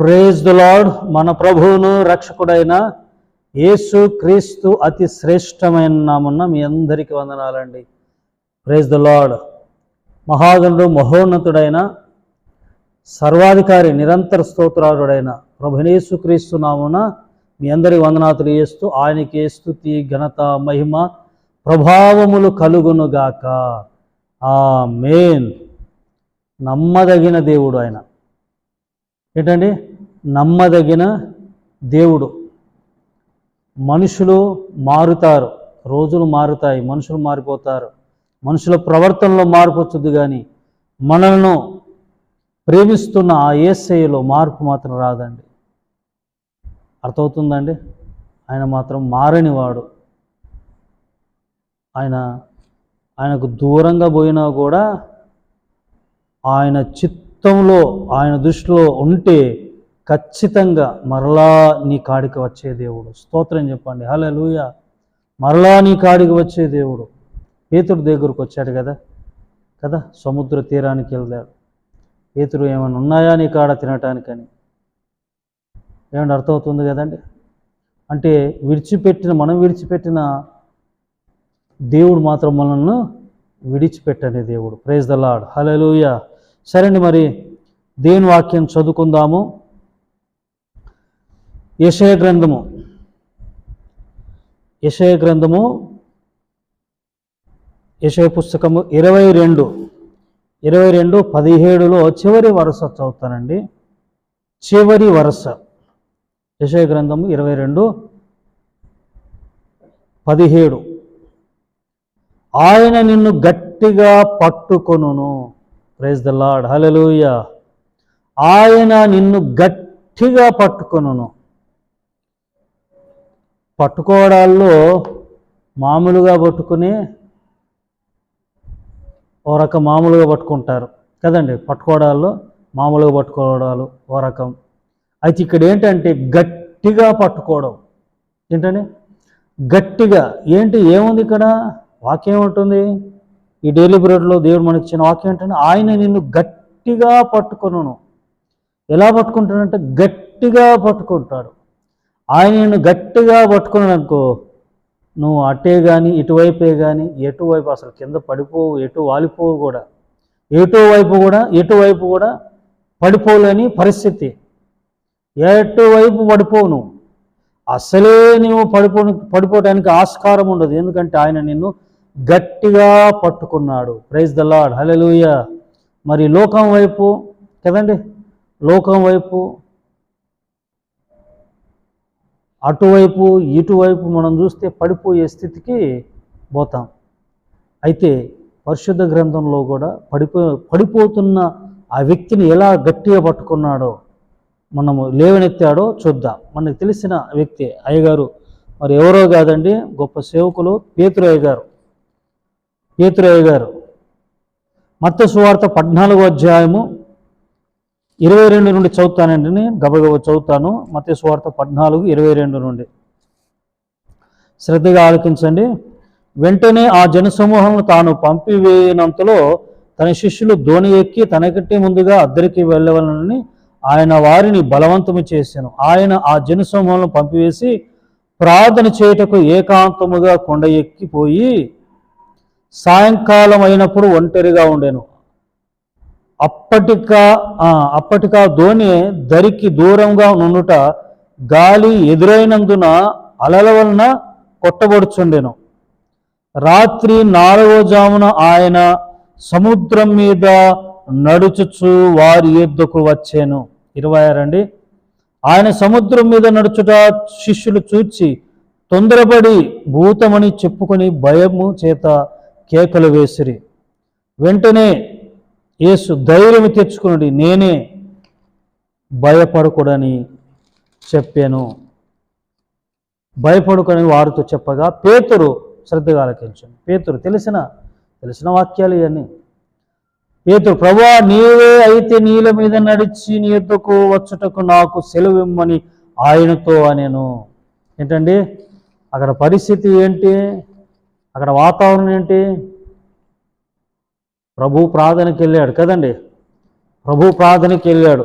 Praise the lord మన ప్రభువును రక్షకుడైన యేసు క్రీస్తు అతి శ్రేష్టమైన నామున్న మీ అందరికీ వందనాలండి. ప్రేజ్ ద లార్డ్ మహాగణుడు మహోన్నతుడైన సర్వాధికారి నిరంతర స్తోత్రారుడైన ప్రభునేసు క్రీస్తు నామున మీ అందరి వందనాతులు చేస్తూ ఆయనకి స్థుతి ఘనత మహిమ ప్రభావములు కలుగునుగాక ఆ మెయిన్ నమ్మదగిన దేవుడు ఆయన. ఏంటండి? నమ్మదగిన దేవుడు. మనుషులు మారుతారు. రోజులు మారుతాయి. మనుషులు మారిపోతారు. మనుషుల ప్రవర్తనలో మార్పు వచ్చుద్ది కానీ మనల్ని ప్రేమిస్తున్న ఆ ఏసైలో మార్పు మాత్రం రాదండి. అర్థమవుతుందండి? ఆయన మాత్రం మారని వాడు. ఆయన ఆయనకు దూరంగా పోయినా కూడా ఆయన చిత్తంలో ఆయన దృష్టిలో ఉంటే ఖచ్చితంగా మరలా నీ కాడికి వచ్చే దేవుడు. స్తోత్రం చెప్పండి. హలో లూయ మరలా నీ కాడికి వచ్చే దేవుడు. పేతుడు దగ్గరకు వచ్చాడు కదా? కదా? సముద్ర తీరానికి వెళ్దాడు పేతుడు ఏమైనా ఉన్నాయా నీ కాడ తినటానికని? ఏమన్నా అర్థమవుతుంది కదండి? అంటే విడిచిపెట్టిన మనం విడిచిపెట్టిన దేవుడు మాత్రం మనల్ని విడిచిపెట్టని దేవుడు. ప్రైజ్ ద లాడ్ హలలుయ సరే అండి మరి దేని వాక్యం చదువుకుందాము. యశయ గ్రంథము. యశయ గ్రంథము యశయ పుస్తకము ఇరవై రెండు. ఇరవై రెండు పదిహేడులో చివరి వరుస చదువుతానండి. చివరి వరుస. యశయ గ్రంథము ఇరవై రెండు పదిహేడు. ఆయన నిన్ను గట్టిగా పట్టుకొనును. ప్రైజ్ ద లాడ్ హలలుయ ఆయన నిన్ను గట్టిగా పట్టుకొనును. పట్టుకోవడాల్లో మామూలుగా పట్టుకుని ఓ రకం మామూలుగా పట్టుకుంటారు. కదండి? పట్టుకోవడాల్లో మామూలుగా పట్టుకోవడాలు ఓ రకం అయితే ఇక్కడ ఏంటంటే గట్టిగా పట్టుకోవడం. ఏంటండి? గట్టిగా. ఏంటి? ఏముంది ఇక్కడ? వాక్యం ఏముంటుంది? ఈ డైలీ బ్రెడ్లో దేవుడు మనకి ఇచ్చిన వాక్యం ఏంటంటే ఆయన నిన్ను గట్టిగా పట్టుకును ఎలా పట్టుకుంటాడంటే గట్టిగా పట్టుకుంటాడు. ఆయన నిన్ను గట్టిగా పట్టుకున్నాను అనుకో నువ్వు అట్టే కానీ ఇటువైపే కానీ ఎటువైపు అసలు కింద పడిపోవు ఎటు వాలిపోవు కూడా. ఎటువైపు కూడా ఎటువైపు కూడా పడిపోలేని పరిస్థితి. ఎటువైపు పడిపోవు నువ్వు? అసలే నువ్వు పడిపో పడిపోవడానికి ఆస్కారం ఉండదు. ఎందుకంటే ఆయన నిన్ను గట్టిగా పట్టుకున్నాడు. ప్రైజ్ ద లాడ్ హలెలుయ మరి లోకం వైపు కదండి? లోకం వైపు అటువైపు ఇటువైపు మనం చూస్తే పడిపోయే స్థితికి పోతాం. అయితే పరిశుద్ధ గ్రంథంలో కూడా పడిపో పడిపోతున్న ఆ వ్యక్తిని ఎలా గట్టిగా పట్టుకున్నాడో మనము లేవనెత్తాడో చూద్దాం. మనకు తెలిసిన వ్యక్తి అయ్యగారు మరి ఎవరో కాదండి గొప్ప సేవకులు పేతురయ్య గారు పేతురయ్య గారు మత్త సువార్త పద్నాలుగో అధ్యాయము ఇరవై రెండు నుండి చదువుతానండి గబగబ చదువుతాను. మత్త స్వార్థ పద్నాలుగు ఇరవై రెండు నుండి. శ్రద్ధగా ఆలకించండి. వెంటనే ఆ జనసమూహంను తాను పంపివేయనంతలో తన శిష్యులు ధోని ఎక్కి తనకంటే ముందుగా అద్దరికి వెళ్ళవలనని ఆయన వారిని బలవంతము చేశాను. ఆయన ఆ జనసమూహంలో పంపివేసి ప్రార్థన చేయుటకు ఏకాంతముగా కొండ ఎక్కిపోయి సాయంకాలం అయినప్పుడు ఒంటరిగా ఉండేను. అప్పటికా అప్పటికా ధోని దరికి దూరంగా నుండుట గాలి ఎదురైనందున అలల వలన కొట్టబడుచుండెను. రాత్రి నాలుగో జామున ఆయన సముద్రం మీద నడుచుచు వారి యుద్ధకు వచ్చాను. ఇరవై ఆరండి. ఆయన సముద్రం మీద నడుచుట శిష్యులు చూచి తొందరపడి భూతమని చెప్పుకొని భయము చేత కేకలు వేసిరి. వెంటనే యేసు ధైర్యం తెచ్చుకుని నేనే భయపడకూడని చెప్పాను. భయపడుకొని వారితో చెప్పగా పేతురు శ్రద్ధగా ఆలకించాను. పేతురు తెలిసిన తెలిసిన వాక్యాలు ఇవన్నీ. పేతురు ప్రభా నీవే అయితే నీల మీద నడిచి నీ ఎద్దుకు వచ్చుటకు నాకు సెలవిమ్మని ఆయనతో అనేను. ఏంటండి? అక్కడ పరిస్థితి ఏంటి? అక్కడ వాతావరణం ఏంటి? ప్రభు ప్రార్థనకి వెళ్ళాడు కదండి? ప్రభు ప్రార్థనకి వెళ్ళాడు.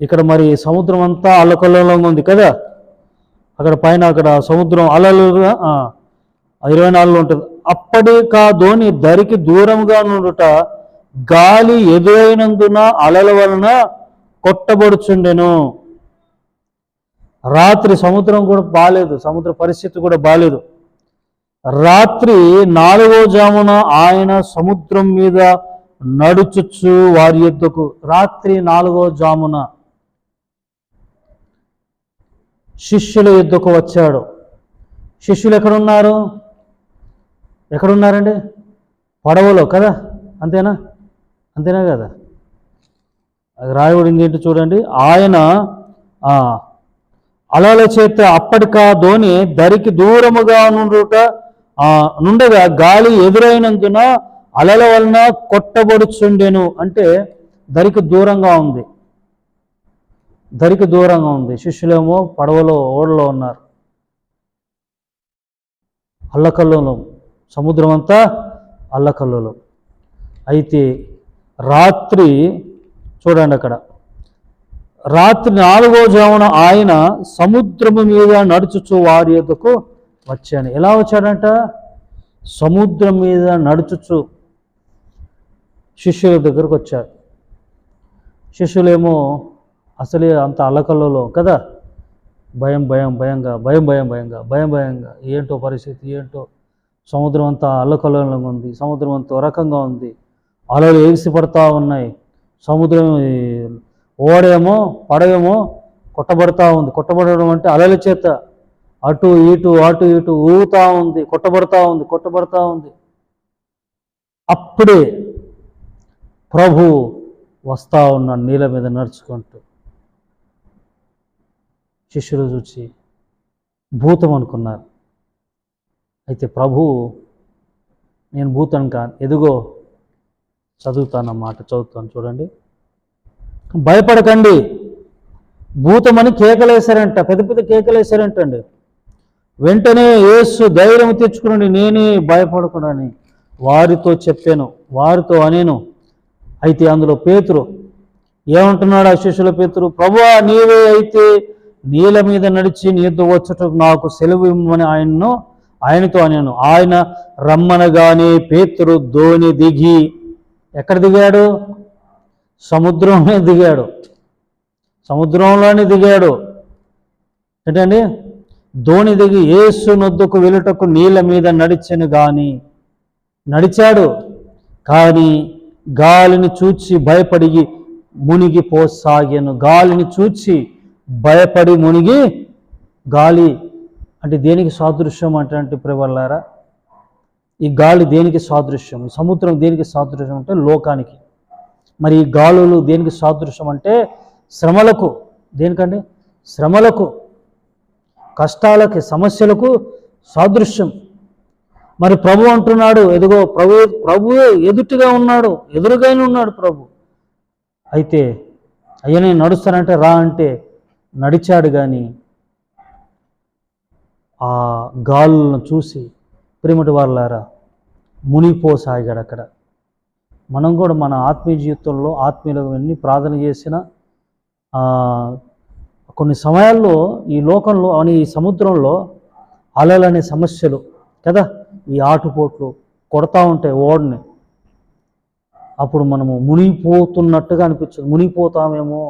ఇక్కడ మరి సముద్రం అంతా అల్లకల్లోలంగా ఉంది కదా? అక్కడ పైన అక్కడ సముద్రం అలలుగా ఇరవై నాలుగులో ఉంటుంది. అప్పటికా కాదోని దరికి దూరంగా నుండుట గాలి ఎదురైనందున అలల వలన కొట్టబడుచుండెను. రాత్రి సముద్రం కూడా బాలేదు సముద్ర పరిస్థితి కూడా బాలేదు. రాత్రి నాలుగో జామున ఆయన సముద్రం మీద నడుచుచు వారి యొద్దకు రాత్రి నాలుగో జామున శిష్యుల యుద్ధకు వచ్చాడు. శిష్యులు ఎక్కడున్నారు? ఎక్కడున్నారండి? పడవలో కదా? అంతేనా? అంతేనా కదా? అది రాయబడింది ఏంటి చూడండి. ఆయన అలల చేత అప్పటికా ధోని దరికి దూరముగా నుండుట నుండగా గాలి ఎదురైనందున అలల వలన కొట్టబడుచుండెను అంటే దరికి దూరంగా ఉంది. దరికి దూరంగా ఉంది. శిష్యులేమో పడవలో ఓడలో ఉన్నారు. అల్లకల్లోలం. సముద్రం అంతా అల్లకల్లోలం. అయితే రాత్రి చూడండి అక్కడ. రాత్రి నాలుగో జామున ఆయన సముద్రము మీద నడుచుచు వారి యొక్కకు వచ్చాను. ఎలా వచ్చాడంట? సముద్రం మీద నడుచుచు శిష్యుల దగ్గరకు వచ్చాడు. శిష్యులేమో అసలే అంత అల్లకల్లలో కదా? భయం భయం భయంగా భయం భయం భయంగా భయం భయంగా. ఏంటో పరిస్థితి ఏంటో? సముద్రం అంతా అల్లకల్లంగా ఉంది సముద్రం అంతా రకంగా ఉంది. అలలు ఎగిసి పడతా ఉన్నాయి. సముద్రం ఓడేమో పడవేమో కొట్టబడతా ఉంది. కొట్టబడడం అంటే అలల చేత. అటు ఇటు అటు ఇటు ఊగుతా ఉంది కొట్టబడతా ఉంది కొట్టబడతా ఉంది. అప్పుడే ప్రభు వస్తా ఉన్న నీళ్ళ మీద నడుచుకుంటూ శిష్యులు చూచి భూతం అనుకున్నారు. అయితే ప్రభు నేను భూతం కాను ఎదుగో చదువుతాను మాట చదువుతాను చూడండి. భయపడకండి భూతమని కేకలేశారంట పెద్ద పెద్ద కేకలేశారంటండి. వెంటనే యేసు ధైర్యం తెచ్చుకుని నేనే భయపడకూడని వారితో చెప్పాను వారితో అనేను. అయితే అందులో పేతురు ఏమంటున్నాడు ఆ శిష్యుల పేతురు? ప్రభువా నీవే అయితే నీళ్ళ మీద నడిచి నీతో వచ్చటకు నాకు సెలవు ఇమ్మని ఆయన్ను ఆయనతో అనేను. ఆయన రమ్మనగానే పేతురు ధోని దిగి ఎక్కడ దిగాడు? సముద్రంలో దిగాడు. సముద్రంలోనే దిగాడు. ఏంటండి? ధోని దిగి ఏసు నొద్దుకు వెలుటకు నీళ్ళ మీద నడిచెను గాని. నడిచాడు కానీ గాలిని చూచి భయపడి మునిగిపోసాగాను గాలిని చూచి భయపడి మునిగి గాలి అంటే దేనికి సాదృశ్యం అంటే ప్రవల్లారా ఈ గాలి దేనికి సాదృశ్యం? సముద్రం దేనికి సాదృశ్యం అంటే లోకానికి. మరి ఈ గాలులు దేనికి సాదృశ్యం అంటే శ్రమలకు. దేనికండి? శ్రమలకు. కష్టాలకి సమస్యలకు సాదృశ్యం. మరి ప్రభు అంటున్నాడు ఎదుగో ప్రభు ప్రభువే ఎదుటిగా ఉన్నాడు ఎదురుగానే ఉన్నాడు ప్రభు. అయితే అయ్యా నేను నడుస్తానంటే రా అంటే నడిచాడు కానీ ఆ గాలులను చూసి ప్రేమటి వాళ్ళారా మునిపోసాగాడు అక్కడ. మనం కూడా మన ఆత్మీయ జీవితంలో ఆత్మీయులకు ఎన్ని ప్రార్థన చేసినా కొన్ని సమయాల్లో ఈ లోకంలో అని ఈ సముద్రంలో అలలనే సమస్యలు కదా? ఈ ఆటుపోట్లు కొడతా ఉంటాయి ఓడని. అప్పుడు మనము మునిగిపోతున్నట్టుగా అనిపించదు మునిగిపోతామేమో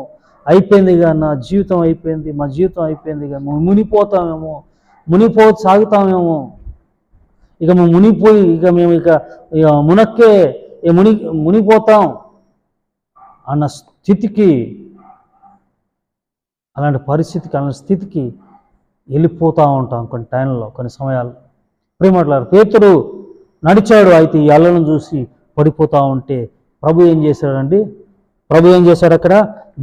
అయిపోయింది కానీ నా జీవితం అయిపోయింది మా జీవితం అయిపోయింది ఇక మేము మునిగిపోతామేమో మునిగిపో సాగుతామేమో ఇక మేము మునిగిపోయి ఇక మేము ఇక ఇక మునక్కే ఇక ముని మునిగిపోతాం అన్న స్థితికి అలాంటి పరిస్థితికి అలాంటి స్థితికి వెళ్ళిపోతూ ఉంటాం కొన్ని టైంలో కొన్ని సమయాలు ప్రేమట్లారు పేతుడు నడిచాడు అయితే ఈ అల్లను చూసి పడిపోతూ ఉంటే ప్రభు ఏం చేశాడండి? ప్రభు ఏం చేశాడు అక్కడ?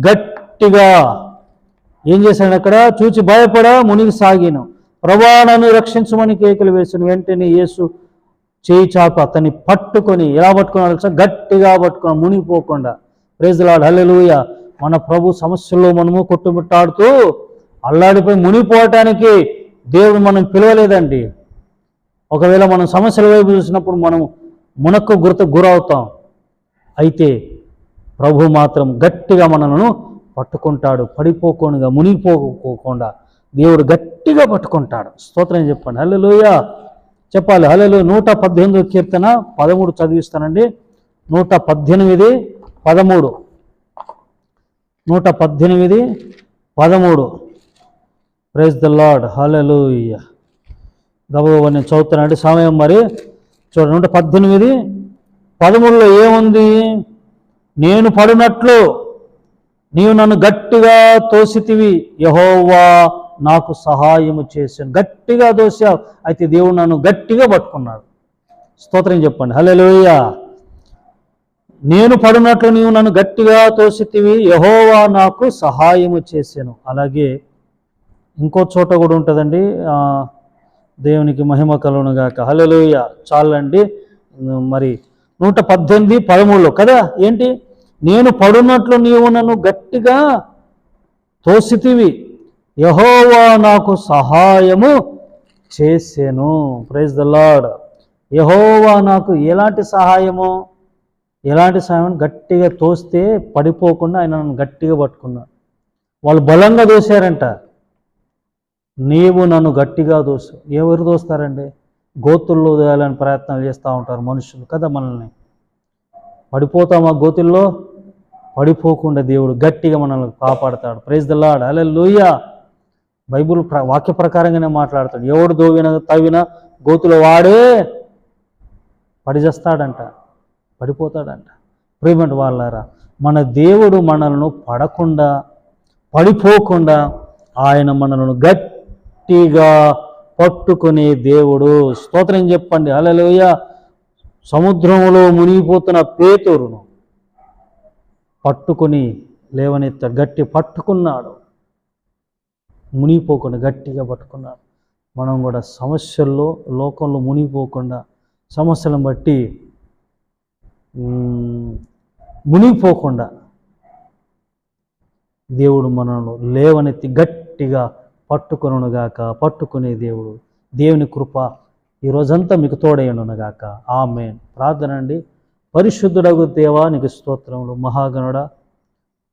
గట్టిగా ఏం చేశాడు అక్కడ? చూచి భయపడ మునిగి సాగిను. ప్రభా నన్ను రక్షించమని కేకలు వేసిన వెంటనే యేసు చేయి చాపు అతన్ని పట్టుకొని ఎలా పట్టుకున్నాడు గట్టిగా పట్టుకొని మునిగిపోకుండా. ప్రేజలాడు హల్లెలూయ. మన ప్రభు సమస్యల్లో మనము కొట్టుమిట్టాడుతూ అల్లాడిపోయి మునిగిపోవటానికి దేవుడు మనం పిలవలేదండి. ఒకవేళ మనం సమస్యల వైపు చూసినప్పుడు మనం మునక్కు గుర్త గురవుతాం. అయితే ప్రభు మాత్రం గట్టిగా మనలను పట్టుకుంటాడు. పడిపోకుండా మునిగిపోకోకుండా దేవుడు గట్టిగా పట్టుకుంటాడు. స్తోత్రం చెప్పండి. హలోయ చెప్పాలి. హలో నూట పద్దెనిమిది కీర్తన పదమూడు చదివిస్తానండి. నూట పద్దెనిమిది పదమూడు. నూట పద్దెనిమిది పదమూడు. ప్రైజ్ ద లాడ్ హలెలు గబగబని నేను చదువుతున్నానండి సమయం మరి. చూడండి నూట పద్దెనిమిది పదమూడులో ఏముంది? నేను పడినట్లు నీవు నన్ను గట్టిగా తోసితివి. యహోవా నాకు సహాయము చేశాను. గట్టిగా తోసావు. అయితే దేవుడు నన్ను గట్టిగా పట్టుకున్నాడు. స్తోత్రం చెప్పండి. హల్లెలూయ నేను పడినట్లు నీవు నన్ను గట్టిగా తోసితివి. యహోవా నాకు సహాయము చేశాను అలాగే ఇంకో చోట కూడా ఉంటుందండి. దేవునికి మహిమ కలుగును హలలుయ చాలండి. మరి నూట పద్దెనిమిది పదమూడులో కదా? ఏంటి? నేను పడున్నట్లు నీవు నన్ను గట్టిగా తోసితివి. యహోవా నాకు సహాయము చేసాను. ప్రైజ్ ద లాడ్ యహోవా నాకు ఎలాంటి సహాయము? ఎలాంటి సమయం గట్టిగా తోస్తే పడిపోకుండా ఆయన నన్ను గట్టిగా పట్టుకున్నాడు. వాళ్ళు బలంగా దోశారంట. నీవు నన్ను గట్టిగా దోసు. ఎవరు దోస్తారండి? గోతుల్లో దోయాలని ప్రయత్నాలు చేస్తూ ఉంటారు మనుషులు కదా మనల్ని. పడిపోతామా గోతుల్లో? పడిపోకుండా దేవుడు గట్టిగా మనల్ని కాపాడతాడు. ప్రైజ్ దల్లాడు అలా అలా బైబుల్ ప్ర వాక్య ప్రకారంగానే మాట్లాడతాడు. ఎవడు దోవిన తవ్విన గోతులు వాడే పడిచేస్తాడంట. పడిపోతాడంట. ప్రేమంట వాళ్ళారా మన దేవుడు మనలను పడకుండా పడిపోకుండా ఆయన మనలను గట్టిగా పట్టుకునే దేవుడు. స్తోత్రం చెప్పండి. అలలోయ సముద్రంలో మునిగిపోతున్న పేతురును పట్టుకొని లేవనెత్త గట్టి పట్టుకున్నాడు. మునిగిపోకుండా గట్టిగా పట్టుకున్నాడు. మనం కూడా సమస్యల్లో లోకంలో మునిగిపోకుండా సమస్యలను బట్టి మునిగిపోకుండా దేవుడు మనను లేవనెత్తి గట్టిగా పట్టుకొనుగాక పట్టుకునే దేవుడు దేవుని కృప ఈ రోజంతా మీకు తోడయ్యనుగాక ఆమె ప్రార్థన అండి. పరిశుద్ధుడగు దేవా నీకు స్తోత్రములు. మహాగణుడ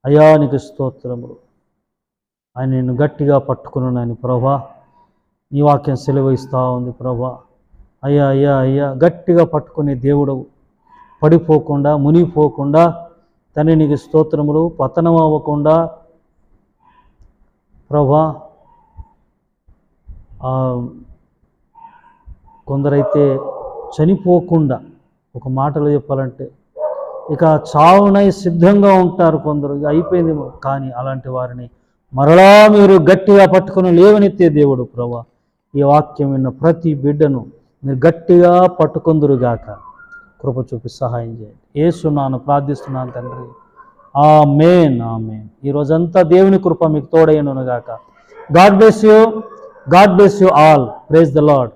అయా నీకు స్తోత్రములు. ఆయన నేను గట్టిగా పట్టుకున్నాను ప్రభా. నీ వాక్యం సెలవు ఇస్తూ ఉంది ప్రభా. అయ్యా అయ్యా అయ్యా గట్టిగా పట్టుకునే దేవుడు పడిపోకుండా మునిగిపోకుండా తండ్రి నీకు స్తోత్రములు పతనం అవ్వకుండా ప్రభా కొందరైతే చనిపోకుండా ఒక మాటలో చెప్పాలంటే ఇక చావునై సిద్ధంగా ఉంటారు కొందరు. ఇక అయిపోయింది కానీ అలాంటి వారిని మరలా మీరు గట్టిగా పట్టుకొని లేవనెత్తే దేవుడు ప్రభా ఈ వాక్యం విన్న ప్రతి బిడ్డను మీరు గట్టిగా పట్టుకొందురుగాక. కృప చూపి సహాయం చేయండి. ఏసున్నాను ప్రార్థిస్తున్నాను తండ్రి. ఆ మేన్ ఆ మేన్ ఈ రోజంతా దేవుని కృప మీకు తోడైనను గాక God bless you. God bless you all. Praise the Lord